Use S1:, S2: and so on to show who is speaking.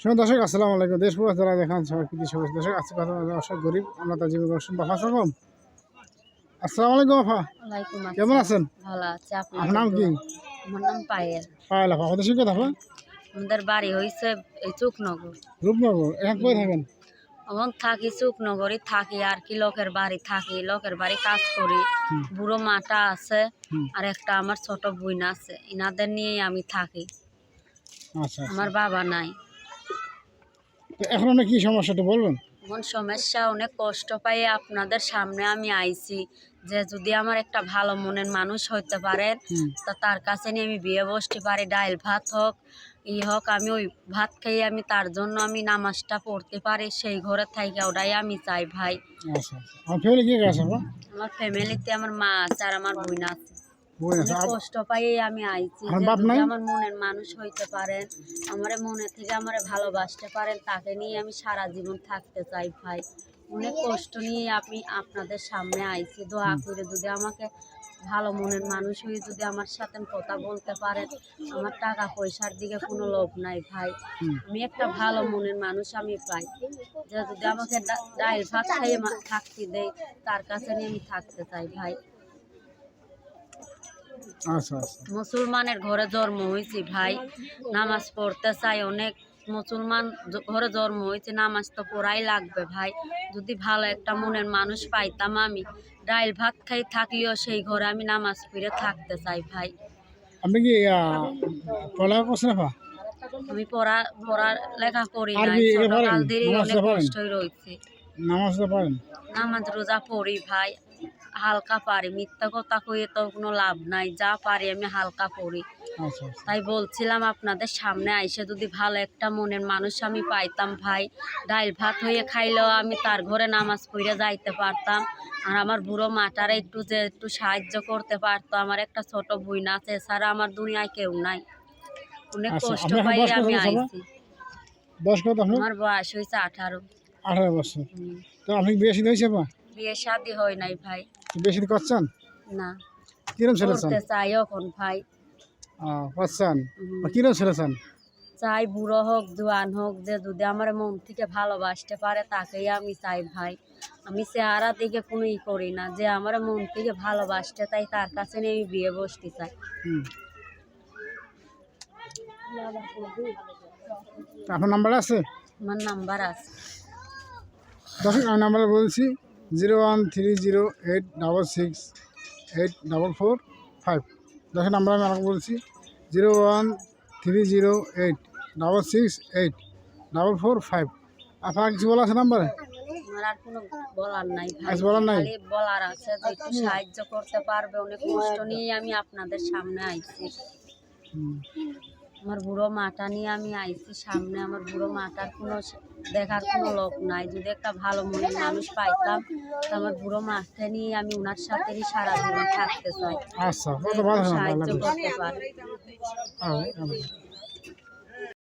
S1: শুনুন দর্শক আসসালামু আলাইকুম। দেশ প্রবাস যারা দেখান সবাই কৃতি সবাই দর্শক আজকে কথা অসৎ গরিব আমরা তার জীবন করছেন বাফা সকম আসসালামু আলাইকুম
S2: ওয়ালাইকুম
S1: কেমন আছেন?
S2: ভালো আছে আপনি
S1: আপনার নাম কি?
S2: আমার নাম পায়েল।
S1: পায়েল আপা আমাদের সঙ্গে কথা
S2: আমাদের বাড়ি হইছে এই চুকনগর।
S1: রূপনগর এখন কই থাকেন?
S2: এখন থাকি চুকনগরই থাকি আর কি লোকের বাড়ি থাকি লোকের বাড়ি কাজ করি। বুড়ো মাটা আছে আর একটা আমার ছোট বোন আছে ইনাদের নিয়েই আমি থাকি।
S1: আচ্ছা আচ্ছা।
S2: আমার বাবা নাই।
S1: এখন কি সমস্যাটা বলবেন?
S2: এমন সমস্যা অনেক কষ্ট পাই আপনাদের সামনে আমি আইছি যে যদি আমার একটা ভালো মনের মানুষ হইতে পারেন। তা তার কাছে নিয়ে আমি বিয়ে বসতে পারি ডাইল ভাত হোক ই হোক আমি ওই ভাত খেয়ে আমি তার জন্য আমি নামাজটা পড়তে পারি সেই ঘরে থাইকা ওটাই আমি চাই ভাই।
S1: আচ্ছা আচ্ছা। আমার
S2: ফ্যামিলিতে আমার মা আছে আর আমার বোন আছে। কষ্ট পাই আমি আইছি।
S1: আমার
S2: মনের মানুষ হইতে পারেন আমার মনে থেকে আমার ভালোবাসতে পারেন তাকে নিয়ে আমি সারা জীবন থাকতে চাই ভাই। অনেক কষ্ট নিয়ে আমি আপনাদের সামনে আইছি। দোয়া করে যদি আমাকে ভালো মনের মানুষ হয়ে যদি আমার সাথে কথা বলতে পারেন আমার টাকা পয়সার দিকে কোনো লোভ নাই ভাই। আমি একটা ভালো মনের মানুষ আমি পাই। যে যদি আমাকে ডাইল ভাত খাইয়ে থাকতে দেয় তার কাছে নিয়ে আমি থাকতে চাই ভাই। মুসলমানের ঘরে জন্ম হয়েছি ভাই। নামাজ পড়তে চাই অনেক মুসলমান ঘরে জন্ম হয়েছে নামাজ তো পড়াই লাগবে ভাই। যদি ভালো একটা মনের মানুষ পাইতাম আমি ডাইল ভাত খাই থাকলেও সেই ঘরে আমি নামাজ পড়ে থাকতে চাই ভাই।
S1: আপনি কি
S2: আমি পড়া পড়া লেখা করি? ছোটকাল অনেক কষ্টই রয়েছে।
S1: নামাজ
S2: নামাজ রোজা পড়ি ভাই। হালকা পারি মিথ্যা কথা কইয়ে তো কোনো লাভ নাই যা পারি আমি হালকা পড়ি
S1: আচ্ছা আচ্ছা।
S2: তাই বলছিলাম আপনাদের সামনে আইসে যদি ভালো একটা মনের মানুষ আমি পাইতাম ভাই ডাইল ভাত হয়ে খাইলেও আমি তার ঘরে নামাজ পড়ে যাইতে পারতাম। আর আমার বুড়ো মাটারে একটু যে একটু সাহায্য করতে পারতো আমার একটা ছোট বোন আছে এছাড়া আমার দুনিয়ায় কেউ নাই। অনেক
S1: আচ্ছা,
S2: কষ্ট পাই আমি
S1: হয়েছে আমার?
S2: আইছি।
S1: বয়স
S2: আমার বয়স হয়েছে আঠারো।
S1: আঠারো বছর। তো আপনি বিয়ে শাদী হয়েছে আপা
S2: বিয়ে শাদি হয় নাই ভাই।
S1: বিয়ে শাদী করছেন?
S2: না।
S1: কিরম ছেলে চান?
S2: চাই এখন ভাই।
S1: করছেন। কিরম ছেলে চান?
S2: চাই বুড়ো হোক জোয়ান হোক যে যদি আমার মন থেকে ভালোবাসতে পারে তাকেই আমি চাই ভাই। আমি চেহারা দিকে কোনো ই করি না যে আমার মন থেকে ভালোবাসতে তাই তার কাছে নিয়ে আমি বিয়ে বসতে চাই।
S1: আপনার নাম্বার আছে?
S2: আমার নাম্বার আছে।
S1: দর্শক আমি নাম্বার বলছি। Zero one three zero eight double six eight double four five. দর্শক নাম্বার আমি আমাকে বলছি zero one three zero eight double six eight double four five. আপনার কিছু বলা আছে নাম্বারে?
S2: আমার আর কোনো বলার নাই
S1: বলার নাই?
S2: বলার আছে যে একটু সাহায্য করতে পারবে অনেক কষ্ট নিয়ে আমি আপনাদের সামনে আইছি। আমার বুড়ো মাটা নিয়ে আমি আইছি সামনে আমার বুড়ো মাটার কোনো দেখার কোনো লোক নাই। যদি একটা ভালো মনের মানুষ পাইতাম তো আমার বুড়ো মাকে নিয়ে আমি ওনার সাথেই সারা জীবন থাকতে চাই।
S1: আচ্ছা
S2: সাহায্য করতে পারে।